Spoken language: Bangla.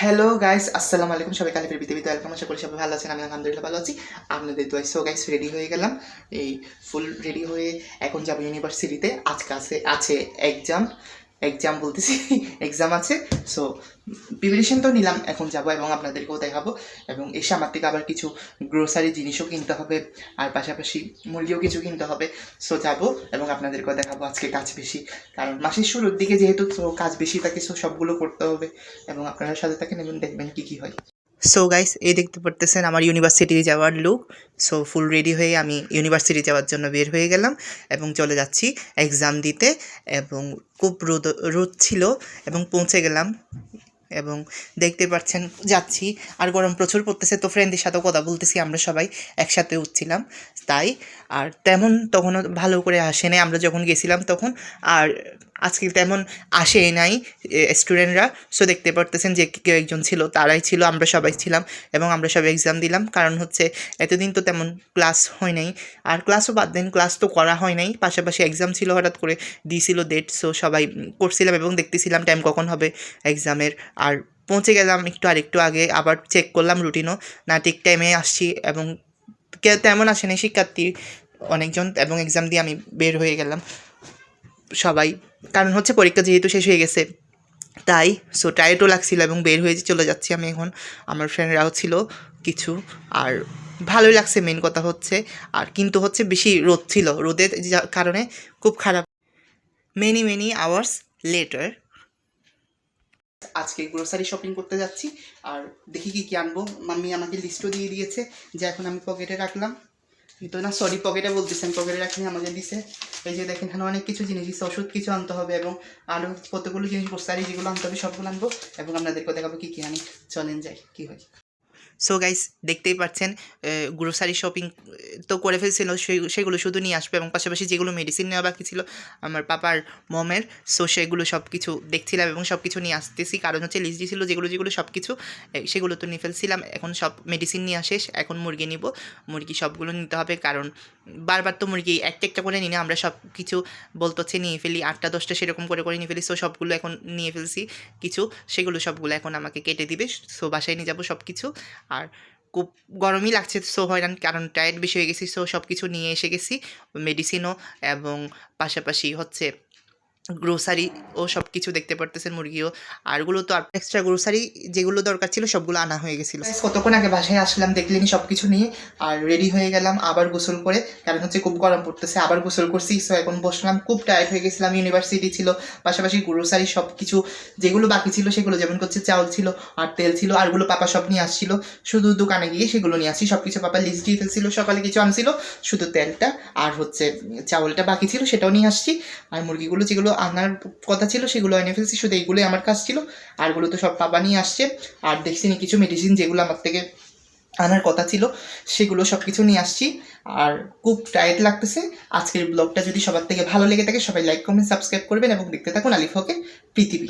হ্যালো গাইস আসসালামু আলাইকুম। সবাই কালিফের পৃথিবীতে ওয়েলকাম আশা করি সবাই ভালো আছেন। আমি আলহামদুলিল্লাহ ভালো আছি। আপনাদের দোয়াই সো গাইস রেডি হয়ে গেলাম। এই ফুল রেডি হয়ে এখন যাব ইউনিভার্সিটিতে আজকে আছে আছে এক্সাম এক্সাম বলতেছি এক্সাম আছে সো প্রিপারেশন তো নিলাম, এখন যাব এবং আপনাদেরকেও দেখাবো, এবং এসে আমার থেকে আবার কিছু গ্রোসারি জিনিসও কিনতে হবে, আর পাশাপাশি মুরগিও কিছু কিনতে হবে সো যাব এবং আপনাদেরকেও দেখাবো আজকে কাজ বেশি, কারণ মাসের শুরুর দিকে যেহেতু কাজ বেশি থাকে সো সবগুলো করতে হবে, এবং আপনারা সাথে থাকেন এবং দেখবেন কী কী হয়। সো গাইস এই দেখতে পারতেছেন আমার ইউনিভার্সিটি যাওয়ার লুক সো ফুল রেডি হয়ে আমি ইউনিভার্সিটি যাওয়ার জন্য বের হয়ে গেলাম এবং চলে যাচ্ছি এক্সাম দিতে এবং খুব রোদ রোদ ছিল এবং পৌঁছে গেলাম এবং দেখতে পাচ্ছেন, যাচ্ছি। আর গরম প্রচুর পড়তেছে, তো ফ্রেন্ডদের সাথেও কথা বলতেছি, আমরা সবাই একসাথে উঠছিলাম। তাই, আর তেমন তখনও ভালো করে আসে নাই, আমরা যখন গেছিলাম তখন। আর আজকে তেমন আসে নাই স্টুডেন্টরা সো দেখতে পারতেছেন যে কেউ একজন ছিল, তারাই ছিল, আমরা সবাই ছিলাম এবং আমরা সবাই এক্সাম দিলাম। কারণ হচ্ছে, এতদিন তো তেমন ক্লাস হয় নাই। আর ক্লাসও বাদ দেন ক্লাস তো করা হয় নাই। পাশাপাশি এক্সাম ছিল, হঠাৎ করে দিয়েছিল ডেট সো সবাই করছিলাম এবং দেখতেছিলাম টাইম কখন হবে এক্সামের আর পৌঁছে গেলাম একটু আর একটু আগে, আবার চেক করলাম রুটিনও না, ঠিক টাইমে আসছি এবং কেউ তেমন আসেনি, শিক্ষার্থী অনেকজন এবং এক্সাম দিয়ে আমি বের হয়ে গেলাম সবাই। কারণ হচ্ছে পরীক্ষা যেহেতু শেষ হয়ে গেছে, তাই সো টায়ার্ডও লাগছিল এবং বের হয়ে চলে যাচ্ছি আমি এখন। আমার ফ্রেন্ডরাও ছিল কিছু, আর ভালোই লাগছে মেন কথা হচ্ছে। আর কিন্তু হচ্ছে বেশি রোদ ছিল, রোদের কারণে খুব খারাপ। মেনি মেনি আওয়ার্স লেটার আজকে গ্রোসারি শপিং করতে যাচ্ছি। আর দেখি কি কি আনব। মাম্মি আমাকে লিস্টও দিয়ে দিয়েছে যে এখন আমি পকেটে রাখলাম। কিন্তু না সরি পকেটে বলতেছেন পকেটে রাখিনি, আমাকে দিছে। এই যে দেখেন, এখানে অনেক কিছু জিনিস দিচ্ছে ওষুধ কিছু আনতে হবে এবং আরও কতগুলো জিনিস গ্রোসারি যেগুলো আনতে হবে, সবগুলো আনব এবং আপনাদেরকে দেখাবো কী কী আনি। চলেন যাই, কী হয়। সো গাইস দেখতেই পাচ্ছেন গ্রোসারি শপিং তো করে ফেলছিল সেগুলো শুধু নিয়ে আসবে এবং পাশাপাশি যেগুলো মেডিসিন নেওয়া বাকি ছিল, আমার পাপার মমের সো সেগুলো সব কিছু দেখছিলাম এবং সব কিছু নিয়ে আসতেছি। কারণ হচ্ছে লিস্ট ছিল যেগুলো যেগুলো সব কিছু সেগুলো তো নিয়ে ফেলছিলাম। এখন সব মেডিসিন নিয়ে আসে, এখন মুরগি নিব। মুরগি সবগুলো নিতে হবে কারণ বারবার তো মুরগি একটা একটা করে নিই না, আমরা সব কিছু বলতে হচ্ছে নিয়ে ফেলি, আটটা, দশটা সেরকম করে করে নিয়ে ফেলি। সো সবগুলো এখন নিয়ে ফেলছি, কিছু, সেগুলো সবগুলো এখন আমাকে কেটে দিবে। সো বাসায় নিয়ে যাব সব কিছু আর খুব গরমই লাগছে সো হয়রান কারণ টায়ার্ড বেশি হয়ে গেছি সো সব কিছু নিয়ে এসে গেছি মেডিসিনও এবং পাশাপাশি হচ্ছে গ্রোসারি ও সব কিছু দেখতে পারতেছেন, মুরগিও। আরগুলো তো এক্সট্রা গ্রোসারি যেগুলো দরকার ছিল সবগুলো আনা হয়ে গেছিল। কতক্ষণ আগে বাসায় আসলাম, দেখলেনি সব কিছু নিয়ে, আর রেডি হয়ে গেলাম, আবার গোসল করে। কারণ হচ্ছে খুব গরম পড়তেছে, আবার গোসল করছি সো এখন বসলাম, খুব টায়ার্ড হয়ে গেছিলাম ইউনিভার্সিটি ছিল, পাশাপাশি গ্রোসারি সব কিছু যেগুলো বাকি ছিল সেগুলো, যেমন হচ্ছে চাউল ছিল, আর তেল ছিল, আরগুলো পাপা সব নিয়ে আসছিল। শুধু দোকানে গিয়ে সেগুলো নিয়ে আসছি সব কিছু পাপা লিস্ট দিয়ে ফেলছিল, সকালে কিছু আনছিল, শুধু তেলটা আর হচ্ছে চাউলটা বাকি ছিল, সেটাও নিয়ে আসছি। আর মুরগিগুলো যেগুলো আনার কথা ছিল, সেগুলো এনে ফেলছি, শুধু এইগুলোই আমার কাজ ছিল। আরগুলো তো সব পাপা নিয়ে আসছে। আর দেখছি নি কিছু মেডিসিন যেগুলো আমার থেকে আনার কথা ছিল, সেগুলো সব কিছু নিয়ে আসছি। আর খুব টায়ার্ড লাগতেছে। আজকের ব্লগটা যদি সবার থেকে ভালো লেগে থাকে, সবাই লাইক কমেন্ট সাবস্ক্রাইব করবেন এবং দেখতে থাকুন আলিফ হকে পৃথিবী।